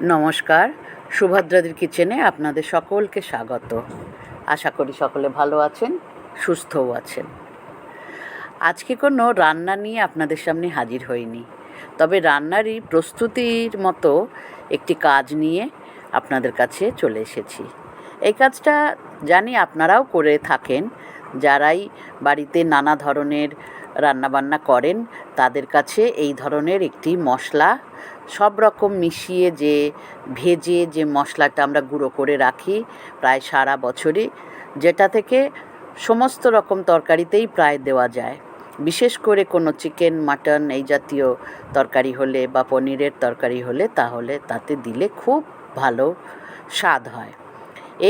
নমস্কার, সুভদ্রাদির কিচেনে আপনাদের সকলকে স্বাগত। আশা করি সকলে ভালো আছেন, সুস্থও আছেন। আজকে কোনো রান্না নিয়ে আপনাদের সামনে হাজির হইনি। তবে রান্নারই প্রস্তুতির মতো একটি কাজ নিয়ে আপনাদের কাছে চলে এসেছি। এই কাজটা জানি আপনারাও করে থাকেন যারাই বাড়িতে নানা ধরনের রান্নাবান্না করেন, তাদের কাছে এই ধরনের একটি মশলা সব রকম মিশিয়ে যে ভেজে যে মশলাটা আমরা গুঁড়ো করে রাখি প্রায় সারা বছরই যেটা থেকে সমস্ত রকম তরকারিতেই প্রায় দেওয়া যায়। বিশেষ করে কোনো চিকেন, মাটন এই জাতীয় তরকারি হলে বা পনিরের তরকারি হলে তাহলে তাতে দিলে খুব ভালো স্বাদ হয়।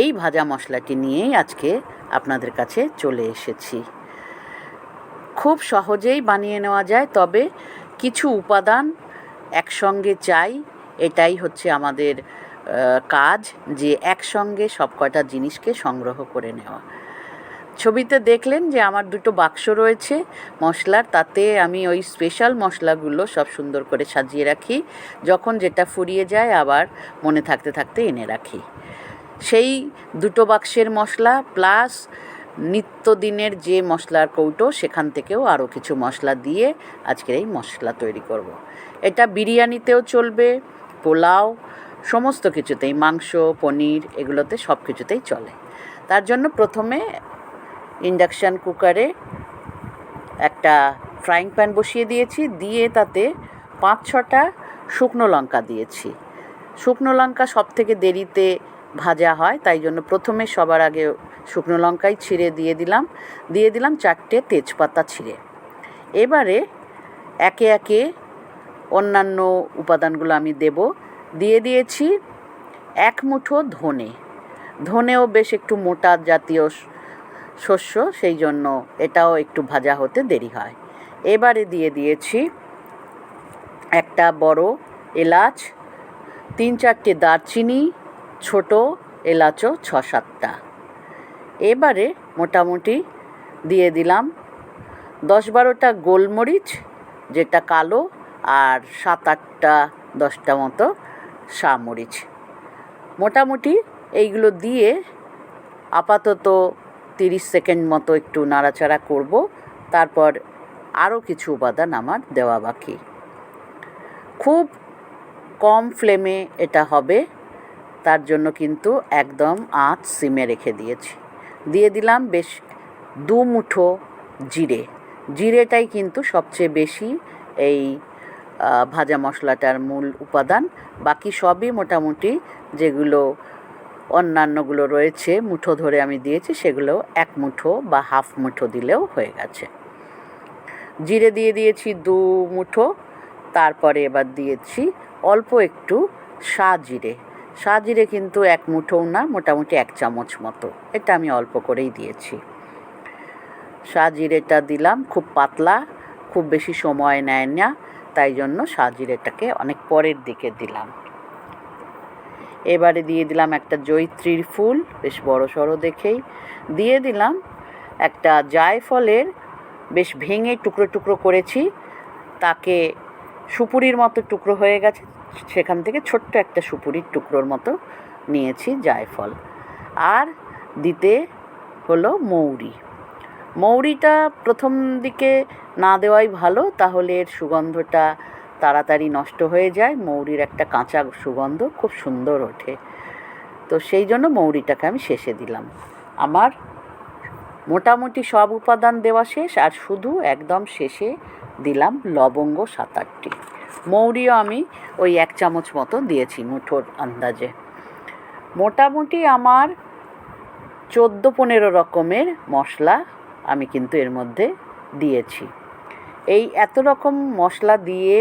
এই ভাজা মশলাটি নিয়েই আজকে আপনাদের কাছে চলে এসেছি। খুব সহজেই বানিয়ে নেওয়া যায়, তবে কিছু উপাদান একসঙ্গে চাই, এটাই হচ্ছে আমাদের কাজ যে একসঙ্গে সব কটা জিনিসকে সংগ্রহ করে নেওয়া। ছবিতে দেখলেন যে আমার দুটো বাক্স রয়েছে, মশলার, তাতে আমি ওই স্পেশাল মশলাগুলো সব সুন্দর করে সাজিয়ে রাখি, যখন যেটা ফুরিয়ে যায় আবার মনে থাকতে থাকতে এনে রাখি। সেই দুটো বাক্সের মশলা প্লাস নিত্যদিনের যে মশলার কৌটো, সেখান থেকেও আরও কিছু মশলা দিয়ে আজকের এই মশলা তৈরি করব। এটা বিরিয়ানিতেও চলবে, পোলাও, সমস্ত কিছুতেই, মাংস, পনির, এগুলোতে সব কিছুতেই চলে তার জন্য প্রথমে ইন্ডাকশান কুকারে একটা ফ্রাইং প্যান বসিয়ে দিয়েছি, দিয়ে তাতে পাঁচ ছটা শুকনো লঙ্কা দিয়েছি শুকনো লঙ্কা সব থেকে দেরিতে ভাজা হয়, তাই জন্য প্রথমে সবার আগে শুকনো লঙ্কাই ছিঁড়ে দিয়ে দিলাম। দিয়ে দিলাম চারটে তেজপাতা ছিঁড়ে। এবারে একে একে অন্যান্য উপাদানগুলো আমি দেব। দিয়ে দিয়েছি এক মুঠো ধনে। ধনেও বেশ একটু মোটা জাতীয় শস্য, সেই জন্য এটাও একটু ভাজা হতে দেরি হয়। এবারে দিয়ে দিয়েছি একটা বড় এলাচ, তিন চারটে দারচিনি ছোট এলাচও ছ সাতটা। এবারে মোটামুটি দিয়ে দিলাম দশ বারোটা গোলমরিচ, যেটা কালো, আর সাত আটটা, দশটা মতো সামরিচ। মোটামুটি এইগুলো দিয়ে আপাতত তিরিশ সেকেন্ড মতো একটু নাড়াচাড়া করব, তারপর আরও কিছু উপাদান আমার দেওয়া বাকি। খুব কম ফ্লেমে এটা হবে। তার জন্য কিন্তু একদম আঁচ সিমে রেখে দিয়েছি। দিয়ে দিলাম বেশ দু মুঠো জিরে। জিরেটাই কিন্তু সবচেয়ে বেশি এই ভাজা মশলাটার মূল উপাদান। বাকি সবই মোটামুটি যেগুলো অন্যান্যগুলো রয়েছে, মুঠো ধরে আমি দিয়েছি, সেগুলো এক মুঠো বা হাফ মুঠো দিলেও হয়ে গেছে। জিরে দিয়ে দিয়েছি দু মুঠো, তারপরে এবার দিয়েছি অল্প একটু সা জিরে। সা জিরে কিন্তু এক মুঠোও না, মোটামুটি এক চামচ মতো। এটা আমি অল্প করেই দিয়েছি। সা জিরেটা দিলাম, খুব পাতলা, খুব বেশি সময় নেয় না, তাই জন্য সা জিরেটাকে অনেক পরের দিকে দিলাম। এবারে দিয়ে দিলাম একটা জৈত্রীর ফুল, বেশ বড় সড়ো দেখেই। দিয়ে দিলাম একটা জায়ফলের, বেশ ভেঙে টুকরো টুকরো করেছি, তাকে সুপুরির মতো টুকরো হয়ে গেছে সেখান থেকে ছোট্ট একটা সুপুরির টুকরোর মতো নিয়েছি জায়ফল। আর দিতে হলো মৌরি। মৌরিটা প্রথম দিকে না দেওয়াই ভালো, তাহলে এর সুগন্ধটা তাড়াতাড়ি নষ্ট হয়ে যায়। মৌরির একটা কাঁচা সুগন্ধ খুব সুন্দর ওঠে। তো সেই জন্য মৌরিটাকে আমি শেষে দিলাম। আমার মোটামুটি সব উপাদান দেওয়া শেষ, আর শুধু একদম শেষে দিলাম লবঙ্গ সাত আটটি মৌরিও আমি ওই এক চামচ মতো দিয়েছি মুঠোর আন্দাজে। মোটামুটি আমার চোদ্দ পনেরো রকমের মশলা আমি কিন্তু এর মধ্যে দিয়েছি। এই এত রকম মশলা দিয়ে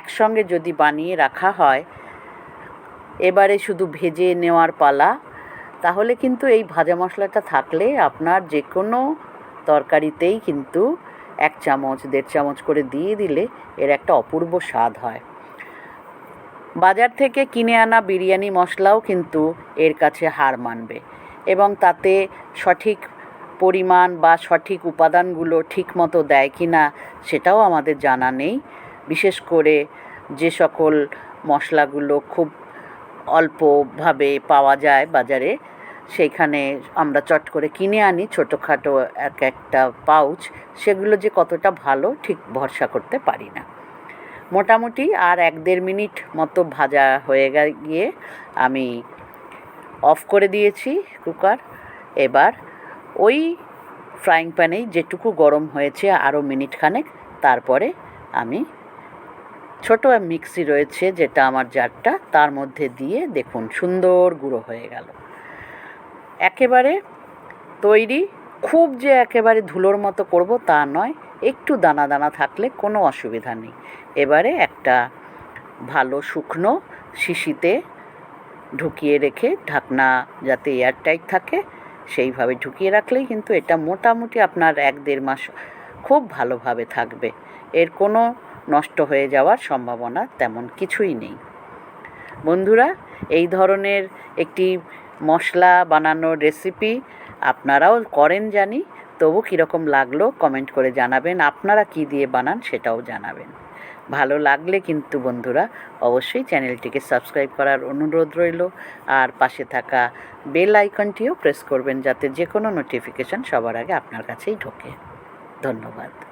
একসঙ্গে যদি বানিয়ে রাখা হয়, এবারে শুধু ভেজে নেওয়ার পালা, তাহলে কিন্তু এই ভাজা মশলাটা থাকলে আপনার যে কোনো তরকারিতেই কিন্তু এক চামচ, দেড় চামচ করে দিয়ে দিলে এর একটা অপূর্ব স্বাদ হয়। বাজার থেকে কিনে আনা বিরিয়ানি মশলাও কিন্তু এর কাছে হার মানবে এবং তাতে সঠিক পরিমাণ বা সঠিক উপাদানগুলো ঠিক মতো দেয় কি না সেটাও আমাদের জানা নেই। বিশেষ করে যে সকল মশলাগুলো খুব অল্পভাবে পাওয়া যায় বাজারে সেইখানে আমরা চট করে কিনে আনি, ছোটোখাটো এক একটা পাউচ। সেগুলো যে কতটা ভালো, ঠিক ভরসা করতে পারি না। মোটামুটি আর এক দেড় মিনিট মতো ভাজা হয়ে গিয়ে আমি অফ করে দিয়েছি কুকার। এবার ওই ফ্রাইং প্যানেই যেটুকু গরম হয়েছে আরও মিনিট খানেক, তারপরে আমি ছোটো মিক্সি রয়েছে যেটা আমার জারটা, তার মধ্যে দিয়ে দেখুন সুন্দর গুঁড়ো হয়ে গেল। একেবারে তৈরি, খুব যে একেবারে ধুলোর মতো করব তা নয়, একটু দানা দানা থাকলে কোনো অসুবিধা নেই। এবারে একটা ভালো শুকনো শিশিতে ঢুকিয়ে রেখে ঢাকনা যাতে এয়ারটাইট থাকে, সেইভাবে ঢুকিয়ে রাখলেই কিন্তু এটা মোটামুটি আপনার এক দেড় মাস খুব ভালোভাবে থাকবে। এর কোনো নষ্ট হয়ে যাওয়ার সম্ভাবনা তেমন কিছুই নেই। বন্ধুরা, এই ধরনের একটি মশলা বানানোর রেসিপি আপনারাও করেন জানি, তবু কীরকম লাগল কমেন্ট করে জানাবেন, আপনারা কি দিয়ে বানান সেটাও জানাবেন। ভালো লাগলে কিন্তু বন্ধুরা অবশ্যই চ্যানেলটিকে সাবস্ক্রাইব করার অনুরোধ রইল, আর পাশে থাকা বেল আইকনটিও প্রেস করবেন যাতে যে কোনো নোটিফিকেশান সবার আগে আপনার কাছেই ঢোকে। ধন্যবাদ।